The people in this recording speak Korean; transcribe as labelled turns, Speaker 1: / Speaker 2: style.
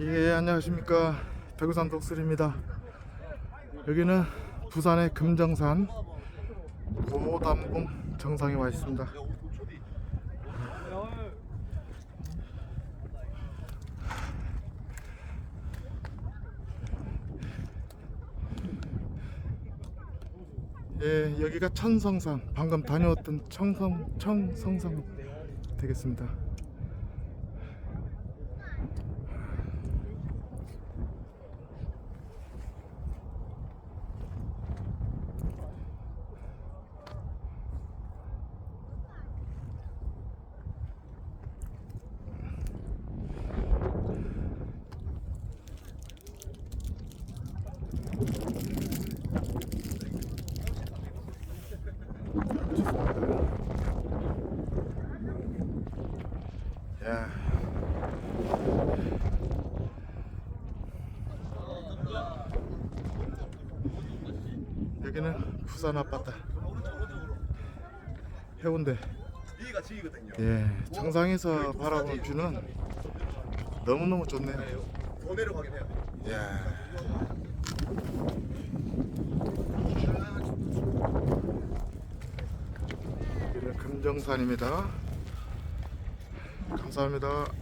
Speaker 1: 예 안녕하십니까. 백우산 독수리입니다. 여기는 부산의 금정산 고담봉 정상에 와 있습니다. 예 여기가 천성산. 방금 다녀왔던 청성 청성산 되겠습니다 야. 여기는 부산 아파트 해운대. 예 정상에서 바라보는 뷰는 너무너무 좋네요
Speaker 2: 더 내려가긴 해요.
Speaker 1: 야. 여기는 금정산입니다. 감사합니다